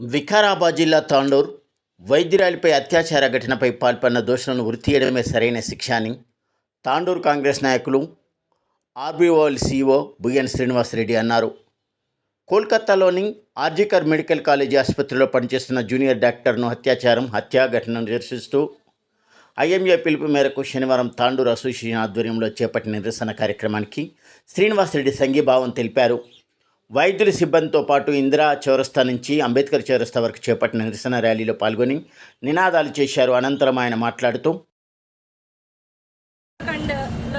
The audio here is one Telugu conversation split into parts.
వికారాబాద్ జిల్లా తాండూర్ వైద్యురాలిపై అత్యాచార ఘటనపై పాల్పడిన దోషులను ఉరితీయడమే సరైన శిక్ష అని తాండూర్ కాంగ్రెస్ నాయకులు ఆర్బీఓఎల్ సీఈఓ బుయ్యన్ శ్రీనివాసరెడ్డి అన్నారు. కోల్కతాలోని ఆర్జికర్ మెడికల్ కాలేజీ ఆసుపత్రిలో పనిచేస్తున్న జూనియర్ డాక్టర్ను అత్యాచారం హత్యా ఘటనను నిరసిస్తూ ఐఎంఏ పిలుపు మేరకు శనివారం తాండూర్ అసోసియేషన్ ఆధ్వర్యంలో చేపట్టిన నిరసన కార్యక్రమానికి శ్రీనివాసరెడ్డి సంఘీభావం తెలిపారు. వైద్యుల సిబ్బందితో పాటు ఇందిరా చౌరస్తా నుంచి అంబేద్కర్ చౌరస్తా వరకు చేపట్టిన నిరసన ర్యాలీలో పాల్గొని నినాదాలు చేశారు. అనంతరం ఆయన మాట్లాడుతూ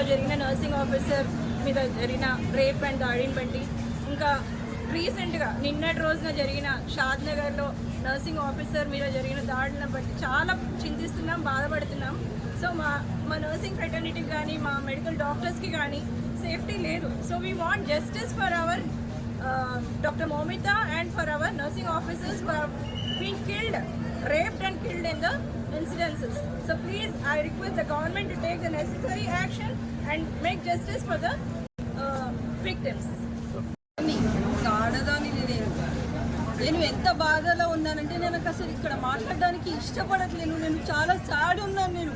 జరిగిన నర్సింగ్ ఆఫీసర్ మీద జరిగిన రేప్ అండ్ దాడిని బట్టి ఇంకా రీసెంట్గా నిన్నటి రోజున జరిగిన షాద్ నగర్లో నర్సింగ్ ఆఫీసర్ మీద జరిగిన దాడిని బట్టి చాలా చింతిస్తున్నాం బాధపడుతున్నాం. సో మా మా నర్సింగ్ ఫెటర్నిటీకి కానీ మా మెడికల్ డాక్టర్స్కి కానీ సేఫ్టీ లేదు. So we want justice for our doctor Momita and for our nursing officers been killed raped and killed in the incidences so please I request the government to take the necessary action and make justice for the victims నేను ఎంత బాధలో ఉన్నానంటే నేను అసలు ఇక్కడ మాట్లాడడానికి ఇష్టపడట్లేను. నేను చాలా సాడ్ ఉన్నాను నేను.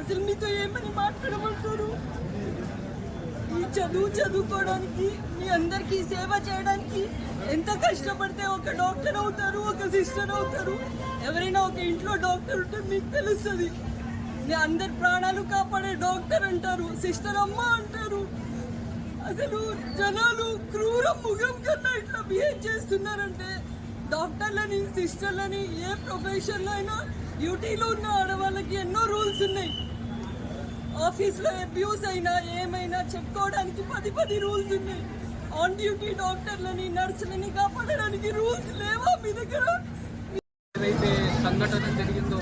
అసలు మీతో ఏమని మాట్లాడమంటారు? చదువు చదువుకోవడానికి మీ అందరికీ సేవ చేయడానికి ఎంత కష్టపడితే ఒక డాక్టర్ అవుతారు ఒక సిస్టర్ అవుతారు. ఎవరైనా ఒక ఇంట్లో డాక్టర్ ఉంటే మీకు తెలుస్తుంది. మీ అందరి ప్రాణాలు కాపాడే డాక్టర్ అంటారు సిస్టర్ అమ్మ అంటారు. అసలు జనాలు క్రూర ముఖం కన్నా ఇట్లా బిహేవ్ చేస్తున్నారంటే డాక్టర్లని సిస్టర్లని ఏ ప్రొఫెషన్లో అయినా డ్యూటీలో ఉన్న ఆడవాళ్ళకి ఎన్నో రూల్స్ ఉన్నాయి. ఆఫీస్లో అబ్యూస్ అయినా ఏమైనా చెప్పుకోవడానికి పది పది రూల్స్ ఉన్నాయి. ఆన్ డ్యూటీ డాక్టర్లని నర్సులని కాపాడడానికి రూల్స్ లేవా మీ దగ్గర? ఏదైతే సంఘటన జరిగిందో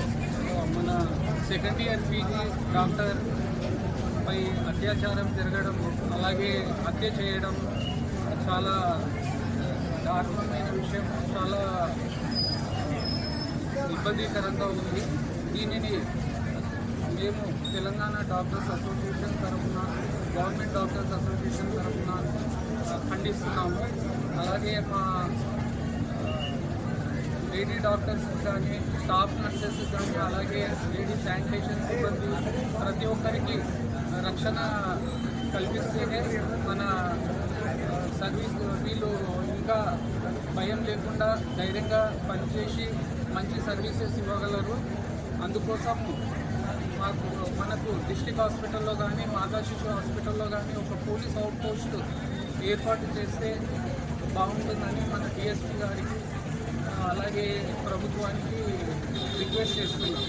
మన సెకండ్ ఇయర్ పీజీ డాక్టర్ పై అత్యాచారం జరగడం అలాగే హత్య చేయడం చాలా దారుణమైన విషయం చాలా ఇబ్బందికరంగా ఉంది. దీనిని మేము తెలంగాణ డాక్టర్స్ అసోసియేషన్ తరఫున గవర్నమెంట్ డాక్టర్స్ అసోసియేషన్ తరఫున ఖండిస్తున్నాము. అలాగే మా లేడీ డాక్టర్స్ కానీ స్టాఫ్ నర్సెస్ కానీ అలాగే లేడీ శానిటేషన్ సిబ్బంది ప్రతి ఒక్కరికి రక్షణ కల్పిస్తేనే మన సర్వీస్ వీళ్ళు ఇంకా భయం లేకుండా ధైర్యంగా పనిచేసి మంచి సర్వీసెస్ ఇవ్వగలరు. అందుకోసం మాకు మనకు డిస్టిక్ హాస్పిటల్లో కానీ మాతా శిశు హాస్పిటల్లో కానీ ఒక పోలీస్ అవుట్ పోస్ట్ ఏర్పాటు చేస్తే బాగుంటుందని మన డిఎస్పీ గారికి అలాగే ప్రభుత్వానికి రిక్వెస్ట్ చేస్తున్నాం.